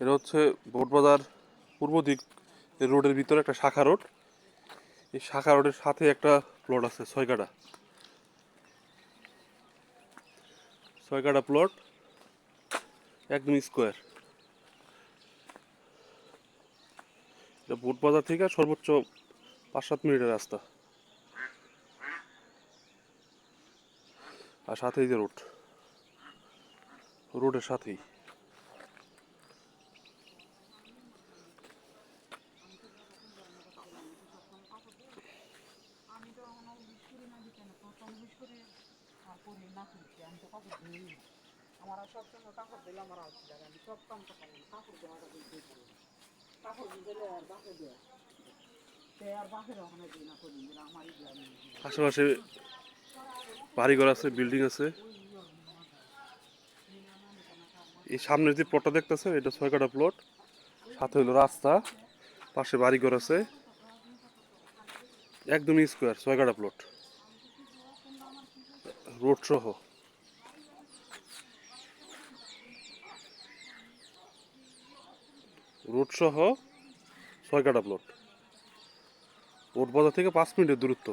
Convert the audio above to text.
এটা হচ্ছে বোটবাজার পূর্ব দিক রোডের ভিতরে একটা শাখা রোড। এই শাখা রোডের সাথে একটা প্লট আছে ছয় কাটা ছয় কাটা প্লট একদম স্কোয়ার এটা বোটবাজার থেকে সর্বোচ্চ পাঁচ সাত মিনিটের রাস্তা। আর সাথেই যে রোড। রোডের সাথেই আমি তো এখন অফিস করি আশেপাশে বাড়িঘর আছে বিল্ডিং আছে। এই সামনের যে প্লটটা দেখতেছে এটা ছয় কাটা প্লট সাথে হলো রাস্তা, পাশে বাড়িঘর আছে। একদমই স্কোয়ার ছয় কাটা প্লট রোড সহ রোড সহ ছয় কাটা প্লট ওট বাজার থেকে পাঁচ মিনিটের দূরত্ব।